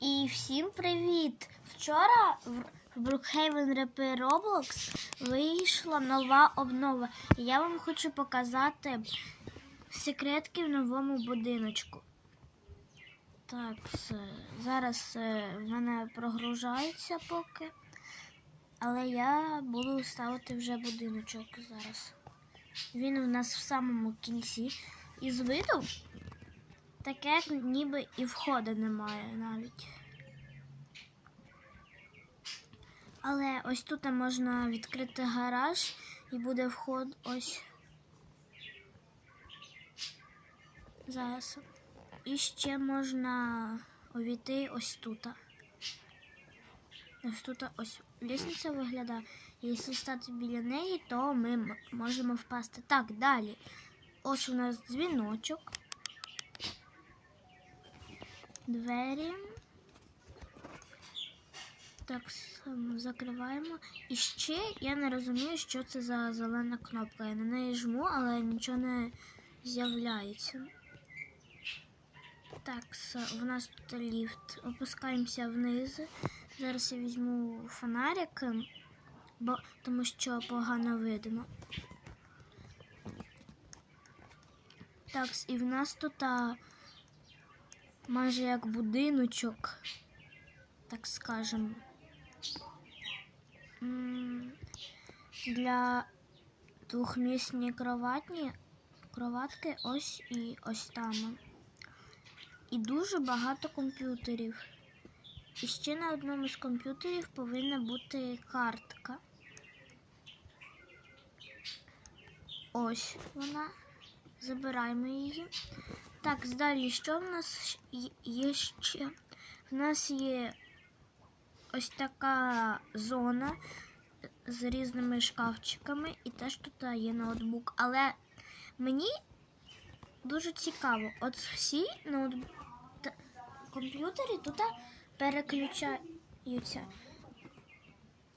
І всім привіт! Вчора в Brookhaven RP Roblox вийшла нова обнова. Я вам хочу показати секретки в новому будиночку. Так, все. зараз е, в мене прогружається поки. Але я буду ставити вже будиночок зараз. Він у нас в самому кінці. І з виду таке ніби і входу немає навіть. Але ось тут можна відкрити гараж і буде вход ось. Зараз. І ще можна увійти ось тут. Ось тут ось лісниця виглядає. Якщо стати біля неї, то ми можемо впасти. Так, далі. Ось у нас дзвіночок. Двері. Так, закриваємо. І ще я не розумію, що це за зелена кнопка. Я на неї жму, але нічого не з'являється. Так, в нас тут ліфт. Опускаємося вниз. Зараз я візьму фонарик, бо, тому що погано видно. Так, і в нас тут а, майже як будиночок, так скажемо. Для двохмісні кроватні кроватки ось і ось там. І дуже багато комп'ютерів. І ще на одному з комп'ютерів повинна бути картка. Ось вона. Забираємо її. Так, далі, що в нас є- ще? В нас є ось така зона з різними шкафчиками, і теж тут є ноутбук. Але мені дуже цікаво, от всі ноутбуки комп'ютери тут переключаються.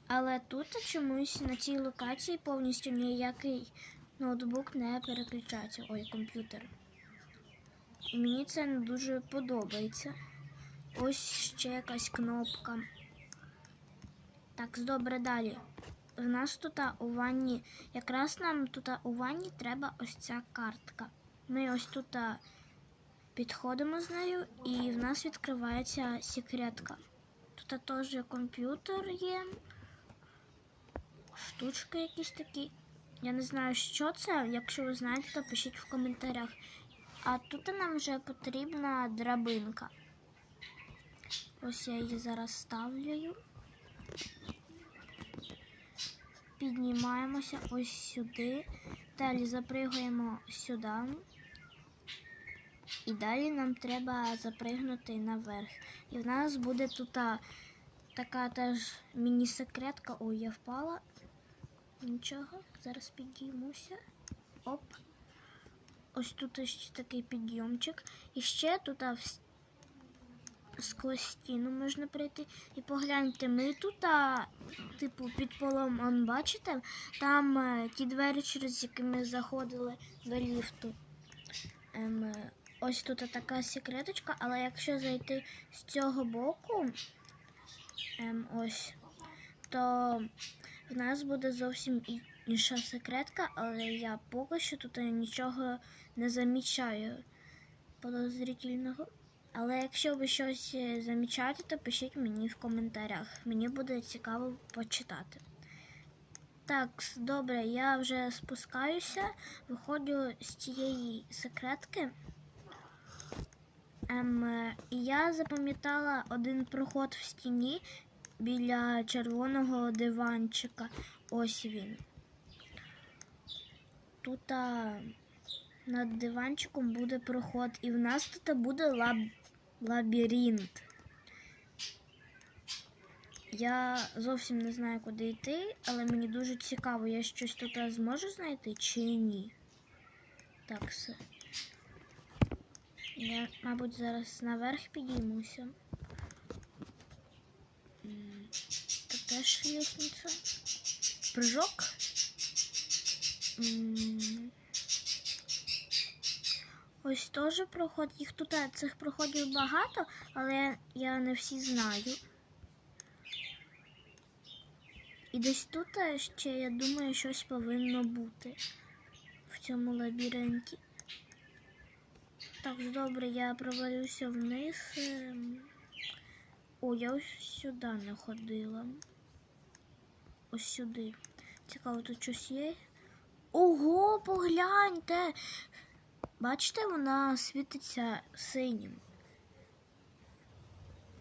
Але тут чомусь на цій локації повністю ніякий ноутбук не переключається. Ой, комп'ютер. Мені це не дуже подобається. Ось ще якась кнопка. Так, добре далі. В нас тут у ванні, якраз нам тут у ванні треба ось ця картка. Ми ось тут підходимо з нею, і в нас відкривається секретка. Тут теж комп'ютер є, штучки якісь такі. Я не знаю, що це. Якщо ви знаєте, то пишіть в коментарях. А тут нам вже потрібна драбинка. Ось я її зараз ставлю. Піднімаємося ось сюди. Далі запригуємо сюди. І далі нам треба запригнути наверх. І в нас буде тут така теж міні-секретка. Ой, я впала. Нічого, зараз підіймуся. Оп. Ось тут ще такий підйомчик. І ще тут сквозь стіну можна прийти. І погляньте, ми тут, а, типу, під полом, он, бачите, там е, ті двері, через які ми заходили до ліфту. Ем, е, ось тут така секреточка, але якщо зайти з цього боку, ем, ось, то в нас буде зовсім інша секретка, але я поки що тут нічого не замічаю подозрительного. Але якщо ви щось е, замічаєте, то пишіть мені в коментарях. Мені буде цікаво почитати. Так, добре, я вже спускаюся, виходжу з цієї секретки. Ем, е, і я запам'ятала один проход в стіні біля червоного диванчика. Ось він. Тут над диванчиком буде проход, і в нас тут буде лаб... лабіринт. Я зовсім не знаю, куди йти, але мені дуже цікаво, я щось тут зможу знайти чи ні. Так, все. Я, мабуть, зараз наверх підіймуся. Тут теж лестниця. Прыжок. Ось теж проход. Їх тут е, цих проходів багато, але я не всі знаю. І десь тут е, ще, я думаю, щось повинно бути в цьому лабіринті. Так, добре, я провалюся вниз. ем. О, я ось сюди не ходила. Ось сюди. Цікаво, тут щось є. Ого, погляньте! Бачите, вона світиться синім.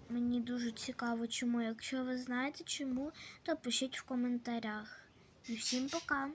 Мені дуже цікаво, чому. Якщо ви знаєте чому, то пишіть в коментарях. І всім пока!